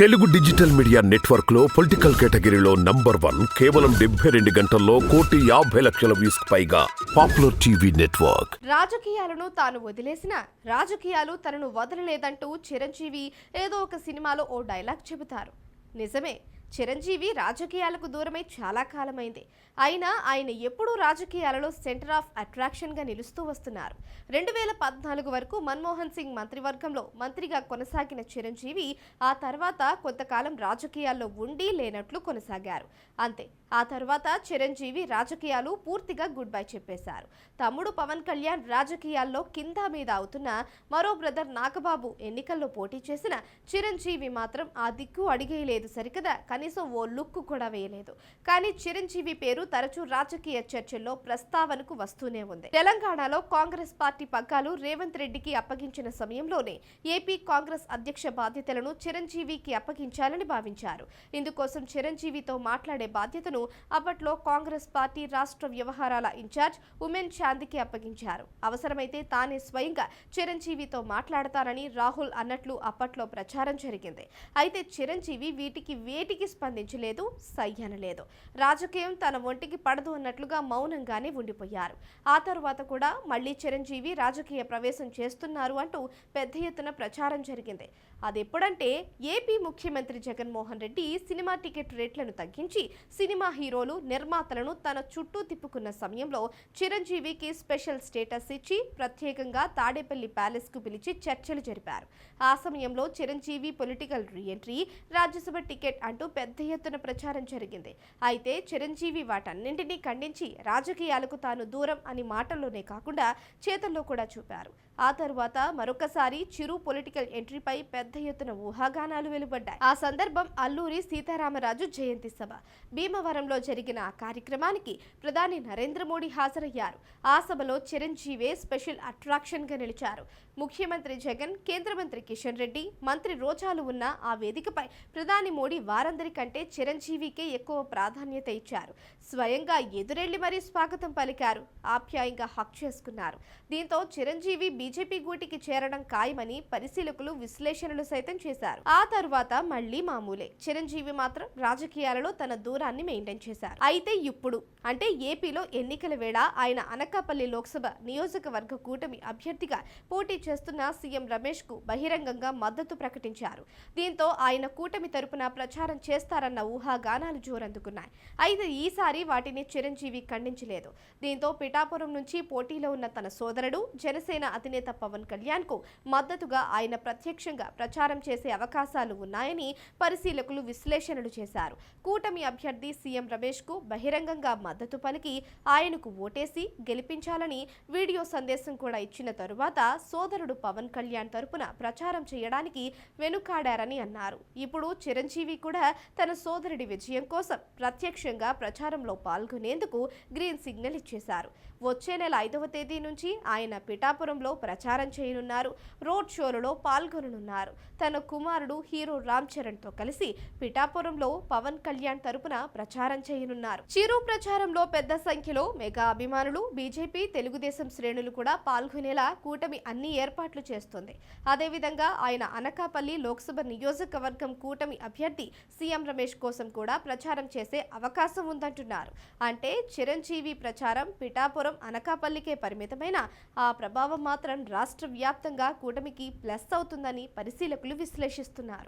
Telugu digital media నెట్వర్క్లో political కేటగిరీలో number one కేవలం డెబ్బై రెండు గంటల్లో కోటి యాభై లక్షల వ్యూస్ పైగా పాపులర్ టీవీ నెట్వర్క్. రాజకీయాలను తాను వదిలేసిన రాజకీయాలు తనను వదలలేదంటూ చిరంజీవి ఏదో ఒక సినిమాలో ఓ డైలాగ్ చెబుతారు. నిజమే చిరంజీవి రాజకీయాలకు దూరమై చాలా కాలమైంది. అయినా ఆయన ఎప్పుడూ రాజకీయాలలో సెంటర్ ఆఫ్ అట్రాక్షన్గా నిలుస్తూ వస్తున్నారు. రెండు వేల పద్నాలుగు వరకు మన్మోహన్ సింగ్ మంత్రివర్గంలో మంత్రిగా కొనసాగిన చిరంజీవి ఆ తర్వాత కొంతకాలం రాజకీయాల్లో ఉండి లేనట్లు కొనసాగారు. అంతే ఆ తర్వాత చిరంజీవి రాజకీయాలు పూర్తిగా గుడ్ బై చెప్పేశారు. తమ్ముడు పవన్ కళ్యాణ్ రాజకీయాల్లో కింద మీద అవుతున్న మరో బ్రదర్ నాగబాబు ఎన్నికల్లో పోటీ చేసిన చిరంజీవి మాత్రం ఆ దిక్కు అడిగేయలేదు సరికదా? కనీసం ఓ లుక్ కూడా వేయలేదు. కానీ చిరంజీవి పేరు తరచూ రాజకీయ చర్చల్లో ప్రస్తావనకు వస్తూనే ఉంది. తెలంగాణలో కాంగ్రెస్ పార్టీ పగ్గాలు రేవంత్ రెడ్డికి అప్పగించిన సమయంలోనే ఏపీ కాంగ్రెస్ అధ్యక్ష బాధ్యతలను చిరంజీవికి అప్పగించాలని భావించారు. ఇందుకోసం చిరంజీవితో మాట్లాడే బాధ్యతను అప్పట్లో కాంగ్రెస్ పార్టీ రాష్ట్ర వ్యవహారాల ఇన్ఛార్జ్ ఉమెన్ చాందికి అప్పగించారు. అవసరమైతే తానే స్వయంగా చిరంజీవితో మాట్లాడతానని రాహుల్ అన్నట్లు అప్పట్లో ప్రచారం జరిగింది. అయితే చిరంజీవి వీటికి వేటికి స్పందించలేదు సై అనలేదు. రాజకీయం తన ఒంటికి పడదు అన్నట్లుగా మౌనంగానే ఉండిపోయారు. ఆ తరువాత కూడా మళ్ళీ చిరంజీవి రాజకీయ ప్రవేశం చేస్తున్నారు అంటూ పెద్ద ఎత్తున ప్రచారం జరిగింది. అది ఎప్పుడంటే ఏపీ ముఖ్యమంత్రి జగన్మోహన్ రెడ్డి సినిమా టికెట్ రేట్లను తగ్గించి సినిమా హీరోలు నిర్మాతలను తన చుట్టూ తిప్పుకున్న సమయంలో చిరంజీవికి స్పెషల్ స్టేటస్ ఇచ్చి ప్రత్యేకంగా తాడేపల్లి ప్యాలెస్కు పిలిచి చర్చలు జరిపారు. ఆ సమయంలో Chiranjeevi political reentry Rajya Sabha ticket అంటూ పెద్ద ఎత్తున ప్రచారం జరిగింది. అయితే చిరంజీవి వాటన్నింటినీ ఖండించి రాజకీయాలకు తాను దూరం అని మాటల్లోనే కాకుండా చేతల్లో కూడా చూపారు. ఆ తరువాత మరొకసారి చిరు పొలిటికల్ ఎంట్రీపై పెద్ద ఎత్తున ఊహాగానాలు వెలువడ్డాయి. ఆ సందర్భం అల్లూరి సీతారామరాజు జయంతి సభ. భీమవరంలో జరిగిన ఆ కార్యక్రమానికి ప్రధాని నరేంద్ర మోడీ హాజరయ్యారు. ఆ సభలో చిరంజీవే స్పెషల్ అట్రాక్షన్గా నిలిచారు. ముఖ్యమంత్రి జగన్ కేంద్ర మంత్రి కిషన్ రెడ్డి మంత్రి రోజాలు ఉన్న ఆ వేదికపై ప్రధాని మోడీ అందరికంటే చిరంజీవికే ఎక్కువ ప్రాధాన్యత ఇచ్చారు. స్వయంగా ఎదురెళ్ళి మరీ స్వాగతం పలికారు. ఆప్యాయంగా హక్ చేసుకున్నారు. దీంతో చిరంజీవి బీజేపీ గూటికి చేరడం ఖాయమని పరిశీలకులు విశ్లేషణలు సైతం చేశారు. ఆ తరువాత మళ్ళీ మామూలే. చిరంజీవి మాత్రం రాజకీయాలలో తన దూరాన్ని మెయింటైన్ చేశారు. అయితే ఇప్పుడు అంటే ఏపీలో ఎన్నికల వేళ ఆయన అనకాపల్లి లోక్సభ నియోజకవర్గ కూటమి అభ్యర్థిగా పోటీ చేస్తున్న సీఎం రమేష్కు బహిరంగంగా మద్దతు ప్రకటించారు. దీంతో ఆయన కూటమి తరపున ప్రచారం చేస్తారన్న ఊహాగానాలు జోరందుకున్నాయి. అయితే ఈసారి వాటిని చిరంజీవి ఖండించలేదు. దీంతో పిఠాపురం నుంచి పోటీలో ఉన్న తన సోదరుడు జనసేన అధినేత పవన్ కళ్యాణ్కు మద్దతుగా ఆయన ప్రత్యక్షంగా ప్రచారం చేసే అవకాశాలు ఉన్నాయని పరిశీలకులు విశ్లేషణలు చేశారు. కూటమి అభ్యర్థి సీఎం రమేష్కు బహిరంగంగా మద్దతు పలికి ఆయనకు ఓటేసి గెలిపించాలని వీడియో సందేశం కూడా ఇచ్చిన తరువాత సోదరుడు పవన్ కళ్యాణ్ తరపున ప్రచారం చేయడానికి వెనుకాడారని అన్నారు. ఇప్పుడు చిరంజీవి కూడా తన సోదరుడి విజయం కోసం ప్రత్యక్షంగా ప్రచారంలో పాల్గొనేందుకు గ్రీన్ సిగ్నల్ ఇచ్చేశారు. వచ్చే నెల ఐదవ తేదీ నుంచి ఆయన పిఠాపురంలో ప్రచారం చేయనున్నారు. రోడ్ షోలలో పాల్గొననున్నారు. తన కుమారుడు హీరో రామ్ చరణ్తో కలిసి పిఠాపురంలో పవన్ కళ్యాణ్ తరపున ప్రచారం చేయనున్నారు. చిరు ప్రచారంలో పెద్ద సంఖ్యలో మెగా అభిమానులు బీజేపీ తెలుగుదేశం శ్రేణులు కూడా పాల్గొనేలా కూటమి అన్ని ఏర్పాట్లు చేస్తుంది. అదేవిధంగా ఆయన అనకాపల్లి లోక్సభ నియోజకవర్గం కూటమి అభ్యర్థి సీఎం రమేష్ కోసం కూడా ప్రచారం చేసే అవకాశం ఉందంటున్నారు. అంటే చిరంజీవి ప్రచారం పిఠాపురం అనకాపల్లికే పరిమితమైన ఆ ప్రభావం మాత్రం రాష్ట్ర వ్యాప్తంగా కూటమికి ప్లస్ అవుతుందని పరిశీలకులు విశ్లేషిస్తున్నారు.